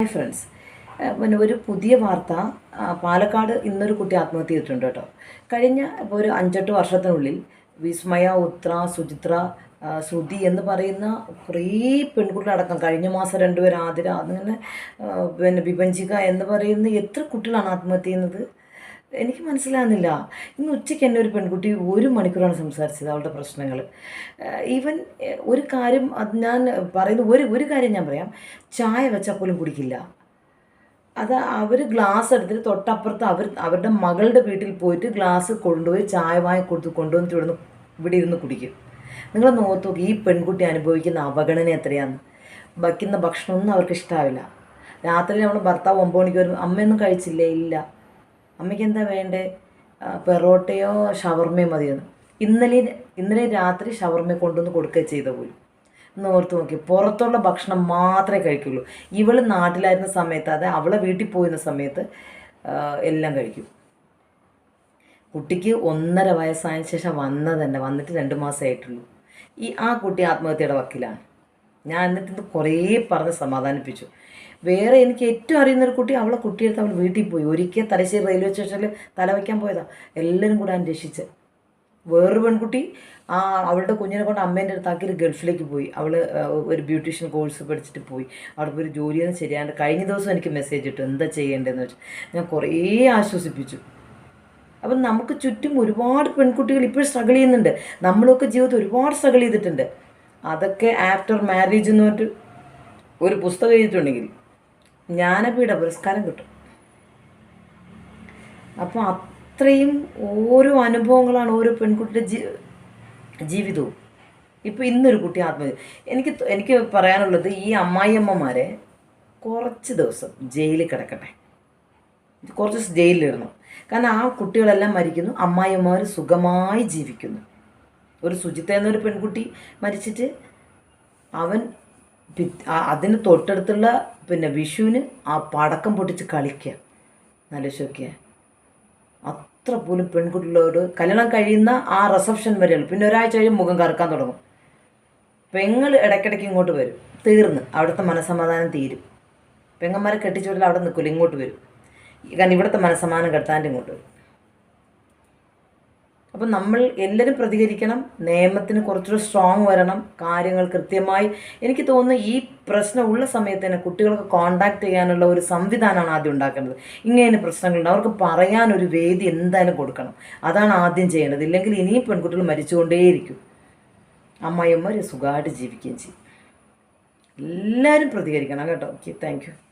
Hi friends പിന്നെ ഒരു പുതിയ വാർത്ത പാലക്കാട് ഇന്നൊരു കുട്ടി ആത്മഹത്യ ചെയ്തിട്ടുണ്ട് കേട്ടോ. കഴിഞ്ഞ ഇപ്പോൾ ഒരു അഞ്ചെട്ട് വർഷത്തിനുള്ളിൽ വിസ്മയ ഉത്ര സുചിത്ര ശ്രുതി എന്ന് പറയുന്ന കുറേ പെൺകുട്ടികളടക്കം കഴിഞ്ഞ മാസം രണ്ടുപേർ ആതിര അങ്ങനെ പിന്നെ വിഭജിക എന്ന് പറയുന്ന എത്ര കുട്ടികളാണ് ആത്മഹത്യ ചെയ്യുന്നത്? എനിക്ക് മനസ്സിലാകുന്നില്ല. ഇന്ന് ഉച്ചയ്ക്ക് എന്നെ ഒരു പെൺകുട്ടി ഒരു മണിക്കൂറാണ് സംസാരിച്ചത് അവളുടെ പ്രശ്നങ്ങൾ. ഈവൻ ഒരു കാര്യം അത് ഞാൻ പറയുന്ന ഒരു ഒരു കാര്യം ഞാൻ പറയാം. ചായ വെച്ചാൽ പോലും കുടിക്കില്ല. അത് അവർ ഗ്ലാസ് എടുത്തിട്ട് തൊട്ടപ്പുറത്ത് അവർ അവരുടെ മകളുടെ വീട്ടിൽ പോയിട്ട് ഗ്ലാസ് കൊണ്ടുപോയി ചായ വാങ്ങി കൊടുത്ത് കൊണ്ടുവന്നിട്ട് ഇവിടുന്ന് ഇവിടെ ഇരുന്ന് കുടിക്കും. നിങ്ങൾ നോക്ക് നോക്കി ഈ പെൺകുട്ടി അനുഭവിക്കുന്ന അവഗണന എത്രയാണ് വയ്ക്കുന്ന ഭക്ഷണമൊന്നും അവർക്ക് ഇഷ്ടമാവില്ല രാത്രി നമ്മൾ ഭർത്താവ് ഒമ്പത് മണിക്ക് വരും. അമ്മയൊന്നും കഴിച്ചില്ലേ? ഇല്ല. അമ്മയ്ക്ക് എന്താ വേണ്ടേ പെറോട്ടയോ ഷവർമയോ മതിയെന്ന്. ഇന്നലെ ഇന്നലെ രാത്രി ഷവർമ കൊണ്ടുവന്ന് കൊടുക്കുക ചെയ്ത പോലും ഒന്ന് ഓർത്ത് നോക്കി പുറത്തുള്ള ഭക്ഷണം മാത്രമേ കഴിക്കുള്ളൂ. ഇവൾ നാട്ടിലായിരുന്ന സമയത്ത് അതെ അവളെ വീട്ടിൽ പോയിരുന്ന സമയത്ത് എല്ലാം കഴിക്കും. കുട്ടിക്ക് ഒന്നര വയസ്സായതിനു ശേഷം വന്നത് തന്നെ വന്നിട്ട് രണ്ട് മാസമായിട്ടുള്ളൂ ഈ ആ കുട്ടി ആത്മഹത്യയുടെ വക്കിലാണ്. ഞാൻ എന്നിട്ട് കുറേ പറഞ്ഞ് സമാധാനിപ്പിച്ചു. വേറെ എനിക്ക് ഏറ്റവും അറിയുന്ന ഒരു കുട്ടി അവളെ കുട്ടിയെടുത്ത് അവൾ വീട്ടിൽ പോയി. ഒരിക്കൽ തലശ്ശേരി റെയിൽവേ സ്റ്റേഷനിൽ തലവയ്ക്കാൻ പോയതാ. എല്ലാവരും കൂടെ അന്വേഷിച്ച് വേറൊരു പെൺകുട്ടി ആ അവളുടെ കുഞ്ഞിനെ കൊണ്ട് അമ്മേന്റെ അടുത്താക്കി ഗൾഫിലേക്ക് പോയി. അവൾ ഒരു ബ്യൂട്ടീഷ്യൻ കോഴ്സ് പഠിച്ചിട്ട് പോയി. അവിടെ ഒരു ജോലിയൊന്നും ശരിയാണ്ട് കഴിഞ്ഞ ദിവസം എനിക്ക് മെസ്സേജ് ഇട്ടു. എന്താ ചെയ്യേണ്ടതെന്ന് വെച്ചാൽ ഞാൻ കുറേ ആശ്വസിപ്പിച്ചു. അപ്പം നമുക്ക് ചുറ്റും ഒരുപാട് പെൺകുട്ടികൾ ഇപ്പോഴും സ്ട്രഗിൾ ചെയ്യുന്നുണ്ട്. നമ്മളൊക്കെ ജീവിതത്തിൽ ഒരുപാട് സ്ട്രഗിൾ ചെയ്തിട്ടുണ്ട്. അതൊക്കെ ആഫ്റ്റർ മാരേജ് എന്ന് പറഞ്ഞിട്ട് ഒരു പുസ്തകം എഴുതിയിട്ടുണ്ടെങ്കിൽ ജ്ഞാനപീഠ പുരസ്കാരം കിട്ടും. അപ്പോൾ അത്രയും ഓരോ അനുഭവങ്ങളാണ് ഓരോ പെൺകുട്ടിയുടെ ജീ ജീവിതവും. ഇപ്പോൾ ഇന്നൊരു കുട്ടി ആത്മഹത്യ എനിക്ക് എനിക്ക് പറയാനുള്ളത് ഈ അമ്മായിയമ്മമാരെ കുറച്ച് ദിവസം ജയിലിൽ കിടക്കട്ടെ. കുറച്ച് ദിവസം ജയിലിലിടണം കാരണം ആ കുട്ടികളെല്ലാം മരിക്കുന്നു അമ്മായിയമ്മമാർ സുഖമായി ജീവിക്കുന്നു. ഒരു സുജിത്ത എന്നൊരു പെൺകുട്ടി മരിച്ചിട്ട് അവൻ അതിന് തൊട്ടടുത്തുള്ള പിന്നെ വിഷുവിന് ആ പടക്കം പൊട്ടിച്ച് കളിക്കുക. നല്ല ശോക്കിയ. അത്ര പോലും പെൺകുട്ടികളോട് കല്യാണം കഴിയുന്ന ആ റിസപ്ഷൻ വരെയുള്ളൂ പിന്നെ ഒരാഴ്ച കഴിയും മുഖം കറക്കാൻ തുടങ്ങും. പെങ്ങൾ ഇടയ്ക്കിടയ്ക്ക് ഇങ്ങോട്ട് വരും. തീർന്ന്. അവിടുത്തെ മനസമാധാനം തീരും. പെങ്ങന്മാരെ കെട്ടിച്ചോട്ടിൽ അവിടെ നിൽക്കില്ല ഇങ്ങോട്ട് വരും. കാരണം ഇവിടുത്തെ മനസ്സമാധാനം കെട്ടാണ്ട് ഇങ്ങോട്ട് വരും. അപ്പം നമ്മൾ എല്ലാവരും പ്രതികരിക്കണം നിയമത്തിന് കുറച്ചുകൂടി സ്ട്രോങ് വരണം കാര്യങ്ങൾ കൃത്യമായി. എനിക്ക് തോന്നുന്നു ഈ പ്രശ്നം ഉള്ള സമയത്ത് തന്നെ കുട്ടികൾക്ക് കോണ്ടാക്ട് ചെയ്യാനുള്ള ഒരു സംവിധാനമാണ് ആദ്യം ഉണ്ടാക്കേണ്ടത്. ഇങ്ങനെ പ്രശ്നങ്ങളുണ്ട്. അവർക്ക് പറയാനൊരു വേദി എന്തായാലും കൊടുക്കണം. അതാണ് ആദ്യം ചെയ്യേണ്ടത്. ഇല്ലെങ്കിൽ ഇനിയും പെൺകുട്ടികൾ മരിച്ചുകൊണ്ടേയിരിക്കും. അമ്മായിയമ്മ സുഖമായിട്ട് ജീവിക്കുകയും ചെയ്യും. എല്ലാവരും പ്രതികരിക്കണം കേട്ടോ. Okay thank